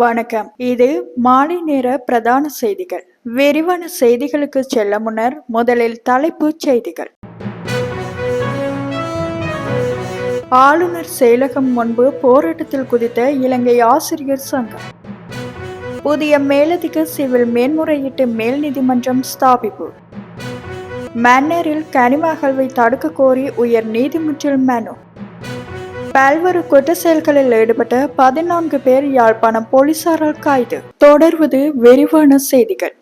வணக்கம். இது மாலை நேர பிரதான செய்திகள். விரிவான செய்திகளுக்கு செல்ல முன்னர் முதலில் தலைப்புச் செய்திகள். ஆளுநர் செயலகம் முன்பு போராட்டத்தில் குதித்த இலங்கை ஆசிரியர் சங்கம். புதிய மேலதிக சிவில் மேன்முறையீட்டு மேல் நீதிமன்றம் ஸ்தாபிப்பு. மன்னரில் கனிம அகழ்வை தடுக்க கோரி உயர் நீதிமன்றில் மனு. பல்வேறு குற்ற செயல்களில் ஈடுபட்ட பதினான்கு பேர் யாழ்ப்பாணம் போலீசாரால் கைது. தொடர்வது விரிவான செய்திகள்.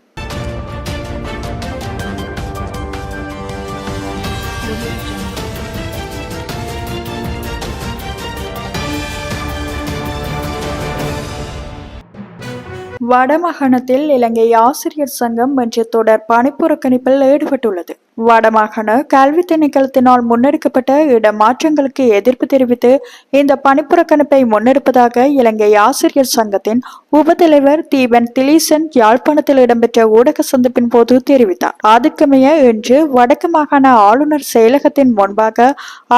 வடமாகாணத்தில் இலங்கை ஆசிரியர் சங்கம் இன்று தொடர் பணிப்புறக்கணிப்பில் ஈடுபட்டுள்ளது. வடமாகாண கல்வி திணைக்களத்தினால் முன்னெடுக்கப்பட்ட இடமாற்றங்களுக்கு எதிர்ப்பு தெரிவித்து இந்த பணிப்புறக்கணிப்பை முன்னெடுப்பதாக இலங்கை ஆசிரியர் சங்கத்தின் உபத்தலைவர் தீபன் திலீசன் யாழ்ப்பாணத்தில் இடம்பெற்ற ஊடக சந்திப்பின் போது தெரிவித்தார். அதுக்குமைய இன்று வடக்கு மாகாண ஆளுநர் செயலகத்தின் முன்பாக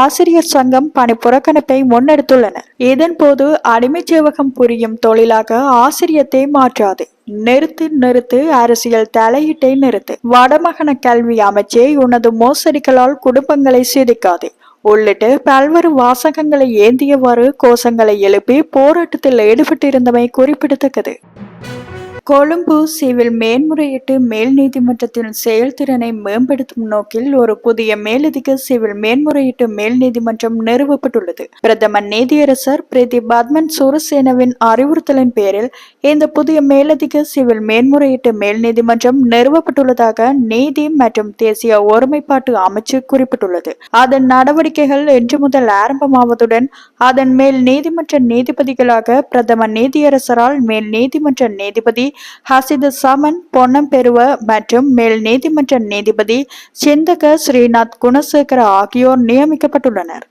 ஆசிரியர் சங்கம் பணிப்புறக்கணிப்பை முன்னெடுத்துள்ளனர். இதன்போது அடிமை சேவகம் புரியும் தொழிலாக ஆசிரியத்தை மாற்றாது. நிறுத்து நிறுத்து அரசியல் தலையீட்டை நிறுத்து. வடமகன கல்வி அமைச்சே உனது மோசடிகளால் குடும்பங்களை சிதைக்காதே. உள்ளிட்டு பல்வேறு வாசகங்களை ஏந்தியவாறு கோஷங்களை எழுப்பி போராட்டத்தில் ஈடுபட்டிருந்தமை குறிப்பிடத்தக்கது. கொழும்பு சிவில் மேன்முறையீட்டு மேல் நீதிமன்றத்தின் செயல்திறனை மேம்படுத்தும் நோக்கில் ஒரு புதிய மேலதிக சிவில் மேன்முறையீட்டு மேல் நீதிமன்றம் நிறுவப்பட்டுள்ளது. பிரதமர் நீதியரசர் பிரதி பத்மன் சூரசேனவின் அறிவுறுத்தலின் பேரில் இந்த புதிய மேலதிக சிவில் மேன்முறையீட்டு மேல் நீதிமன்றம் நிறுவப்பட்டுள்ளதாக நீதி மற்றும் தேசிய ஒருமைப்பாட்டு அமைச்சு குறிப்பிட்டுள்ளது. அதன் நடவடிக்கைகள் இன்று முதல் ஆரம்பமாவதுடன் அதன் மேல் நீதிமன்ற நீதிபதிகளாக பிரதமர் நீதியரசரால் மேல் நீதிமன்ற நீதிபதி ஹசிது சமன் பொன்னம்பெருவ மற்றும் மேல் நீதிமன்ற நீதிபதி சிந்தக ஸ்ரீநாத் குணசேகர ஆகியோர் நியமிக்கப்பட்டுள்ளனர்.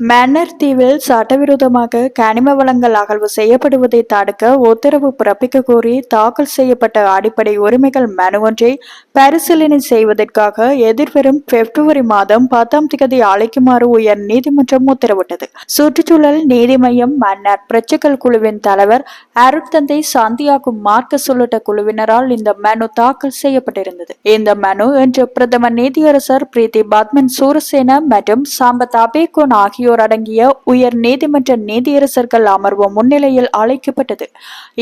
மன்னர் தீவில் சட்டவிரோதமாக கனிம வளங்கள் அகழ்வு செய்யப்படுவதை தடுக்க உத்தரவு பிறப்பிக்க கோரி தாக்கல் செய்யப்பட்ட அடிப்படை உரிமைகள் மனு ஒன்றை பரிசீலனை செய்வதற்காக எதிர்வரும் பிப்ரவரி மாதம் பத்தாம் தேதி அழைக்குமாறு உயர் நீதிமன்றம் உத்தரவிட்டது. சுற்றுச்சூழல் நீதி மையம் மன்னர் பிரச்சகல் குழுவின் தலைவர் அருட்தந்தை சாந்தியாகு மார்க்க உள்ளிட்ட குழுவினரால் இந்த மனு தாக்கல் செய்யப்பட்டிருந்தது. இந்த மனு இன்று பிரதமர் நீதியரசர் பிரீத்தி பத்மன் சூரசேன மற்றும் சாம்பத் அபேகோன் ஆகியோர் ஆகியோர் அடங்கிய உயர் நீதிமன்ற நீதியரசர்கள் அமர்வு முன்னிலையில் அழைக்கப்பட்டது.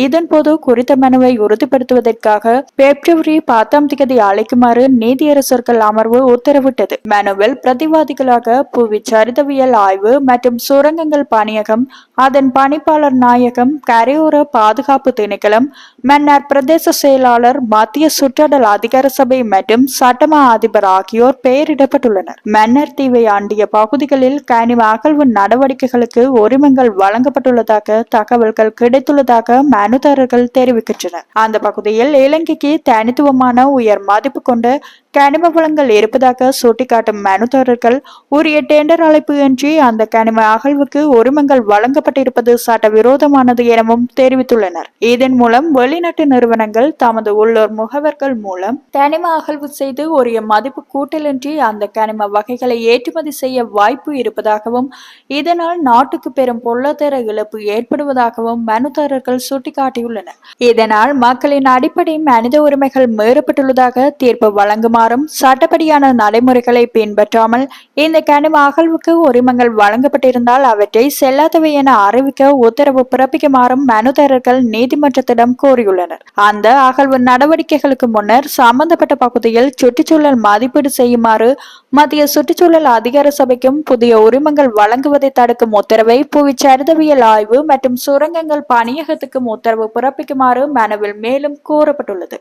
இதன்போது குறித்த மனுவை உறுதிப்படுத்துவதற்காக பிப்ரவரி பத்தாம் தேதி அழைக்குமாறு நீதியரசர்கள் அமர்வு உத்தரவிட்டது. மனுவில் பிரதிவாதிகளாக புவி சரிதவியல் ஆய்வு மற்றும் சுரங்கங்கள் பணியகம் அதன் பணிப்பாளர் நாயகம் கரையோர பாதுகாப்பு திணைக்களம் மன்னார் பிரதேச செயலாளர் மத்திய சுற்றடல் அதிகார சபை மற்றும் சட்டமா அதிபர் ஆகியோர் பெயரிடப்பட்டுள்ளனர். மன்னர் தீவை ஆண்டிய பகுதிகளில் கனிம அகழ்வு நடவடிக்கைகளுக்கு உரிமங்கள் வழங்கப்பட்டுள்ளதாக தகவல்கள் கிடைத்துள்ளதாக மனுதாரர்கள் தெரிவிக்கின்றனர். அந்த பகுதியில் இலங்கைக்கு தனித்துவமான உயர் மதிப்பு கொண்ட கனிம வளங்கள் இருப்பதாக சுட்டிக்காட்டும் மனுதாரர்கள் உரிய டெண்டர் அழைப்பு இன்றி அந்த கனிம அகழ்வுக்கு உரிமங்கள் வழங்கப்பட்டிருப்பது சட்டவிரோதமானது எனவும் தெரிவித்துள்ளனர். இதன் மூலம் வெளிநாட்டு நிறுவனங்கள் தமது உள்ளூர் முகவர்கள் மூலம் கனிம அகழ்வு செய்து உரிய மதிப்பு கூட்டலின்றி அந்த கனிம வகைகளை ஏற்றுமதி செய்ய வாய்ப்பு இருப்பதாகவும் இதனால் நாட்டுக்கு பெரும் பொருளாதார இழப்பு ஏற்படுவதாகவும் மனுதாரர்கள் சுட்டிக்காட்டியுள்ளனர். இதனால் மக்களின் அடிப்படை மனித உரிமைகள் மீறப்பட்டுள்ளதாக தீர்ப்பு வழங்கும் வருமாறும் சட்டப்படியான நடைமுறைகளை பின்பற்றாமல் இந்த கனிம அகழ்வுக்கு உரிமங்கள் வழங்கப்பட்டிருந்தால் அவற்றை செல்லாதவை என அறிவிக்க உத்தரவு பிறப்பிக்குமாறும் மனுதாரர்கள் நீதிமன்றத்திடம் கோரியுள்ளனர். அந்த அகழ்வு நடவடிக்கைகளுக்கு முன்னர் சம்பந்தப்பட்ட பகுதியில் சுற்றுச்சூழல் மதிப்பீடு செய்யுமாறு மத்திய சுற்றுச்சூழல் அதிகார சபைக்கும் புதிய உரிமங்கள் வழங்குவதை தடுக்கும் உத்தரவை புவி சரிதவியல் ஆய்வு மற்றும் சுரங்கங்கள் பணியகத்துக்கும் உத்தரவு பிறப்பிக்குமாறு மனுவில் மேலும் கூறப்பட்டுள்ளது.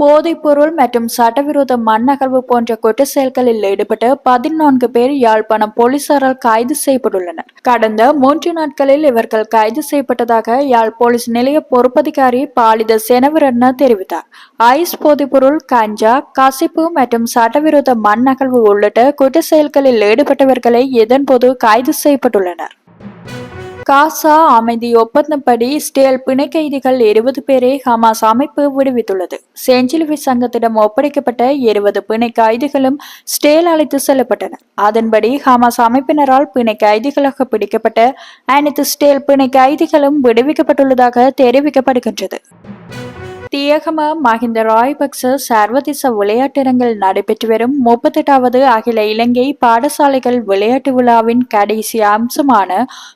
போதைப்பொருள் மற்றும் சட்டவிரோத மண்ணகழ்வு போன்ற குற்ற செயல்களில் ஈடுபட்டு பதினான்கு பேர் யாழ்ப்பாணம் போலீசாரால் கைது செய்யப்பட்டுள்ளனர். கடந்த மூன்று நாட்களில் இவர்கள் கைது செய்யப்பட்டதாக யாழ் போலீஸ் நிலைய பொறுப்பதிகாரி பாலித செனவரட்ன தெரிவித்தார். ஐஸ் போதைப்பொருள் கஞ்சா கசிப்பு மற்றும் சட்டவிரோத மண் அகழ்வு உள்ளிட்ட குற்ற செயல்களில் ஈடுபட்டவர்களை இதன்போது கைது செய்யப்பட்டுள்ளனர். காசா அமைதி ஒப்பந்தப்படி ஸ்டேல் பிணை கைதிகள் இருபது பேரை ஹமாஸ் அமைப்பு விடுவித்துள்ளது. செஞ்சிலுவை சங்கத்திடம் ஒப்படைக்கப்பட்ட இருபது பிணை கைதிகளும் ஸ்டேல் அழைத்து செல்லப்பட்டன. அதன்படி ஹமாஸ் அமைப்பினரால் பிணை கைதிகளாக பிடிக்கப்பட்ட அனைத்து ஸ்டேல் பிணை கைதிகளும் விடுவிக்கப்பட்டுள்ளதாக தெரிவிக்கப்படுகின்றது. தியகம மஹிந்த ராய்பக்ச சர்வதேச விளையாட்டரங்கில் நடைபெற்று வரும் முப்பத்தெட்டாவது அகில இலங்கை பாடசாலைகள் விளையாட்டு விழாவின் கடைசி அம்சமான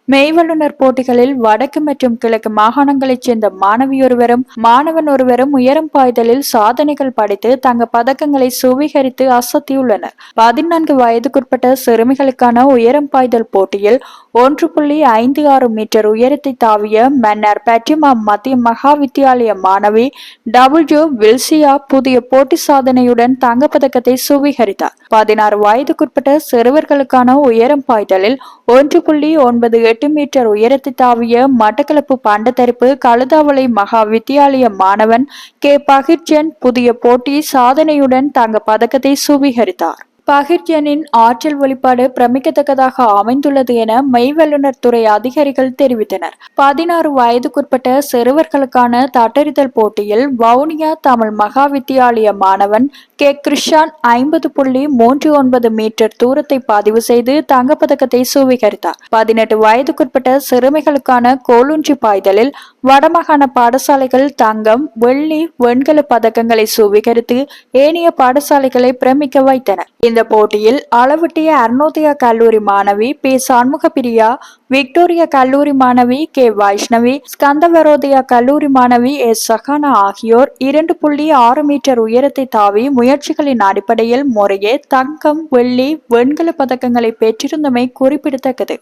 மெய்வல்லுநர் போட்டிகளில் வடக்கு மற்றும் கிழக்கு மாகாணங்களைச் சேர்ந்த மாணவியொருவரும் மாணவன் ஒருவரும் உயரம் பாய்தலில் சாதனைகள் படைத்து தங்க பதக்கங்களை சுவீகரித்து அசத்தியுள்ளனர். பதினான்கு வயதுக்குட்பட்ட சிறுமிகளுக்கான உயரம் பாய்தல் போட்டியில் ஒன்று புள்ளி ஐந்து ஆறு மீட்டர் உயரத்தை தாவிய மன்னர் பட்டிமா மத்திய மகா வித்தியாலய மாணவி டபிள்யூ வில்சியா புதிய போட்டி சாதனையுடன் தங்கப்பதக்கத்தை சுவீகரித்தார். பதினாறு வயதுக்குட்பட்ட சிறுவர்களுக்கான உயரம் பாய்தலில் ஒன்று புள்ளி ஒன்பது எட்டு மீட்டர் உயரத்தை தாவிய மட்டக்களப்பு பண்டத்தரிப்பு கழுதாவளை மகா வித்தியாலய மாணவன் கே. பகிர்ஜன் புதிய போட்டி சாதனையுடன் தங்க பதக்கத்தை சுவீகரித்தார். பகிர்ஜனின் ஆற்றல் வெளிப்பாடு பிரமிக்கத்தக்கதாக அமைந்துள்ளது என மெய்வல்லுநர் துறை அதிகாரிகள் தெரிவித்தனர். பதினாறு வயதுக்குட்பட்ட சிறுவர்களுக்கான தட்டறிதல் போட்டியில் வவுனியா தமிழ் மகா வித்தியாலய மாணவன் கே. கிருஷான் ஐம்பது புள்ளி மூன்று ஒன்பது மீட்டர் தூரத்தை பதிவு செய்து தங்கப்பதக்கத்தை சுவீகரித்தார். பதினெட்டு வயதுக்குட்பட்ட சிறுமிகளுக்கான கோலுன்றி பாய்தலில் வடமாகாண பாடசாலைகள் தங்கம் வெள்ளி வெண்கல பதக்கங்களை சுவீகரித்து ஏனைய பாடசாலைகளை பிரமிக்க வைத்தன. இந்த போட்டியில் அளவட்டிய அர்ணோதயா கல்லூரி மாணவி பி. சண்முக பிரியா விக்டோரியா கல்லூரி மாணவி கே. வைஷ்ணவி ஸ்கந்தவரோதயா கல்லூரி மாணவி எஸ் சஹானா ஆகியோர் இரண்டு புள்ளி ஆறு மீட்டர் உயரத்தை தாவி முயற்சிகளின் அடிப்படையில் முறையே தங்கம் வெள்ளி வெண்கல பதக்கங்களை பெற்றிருந்தமை குறிப்பிடத்தக்கது.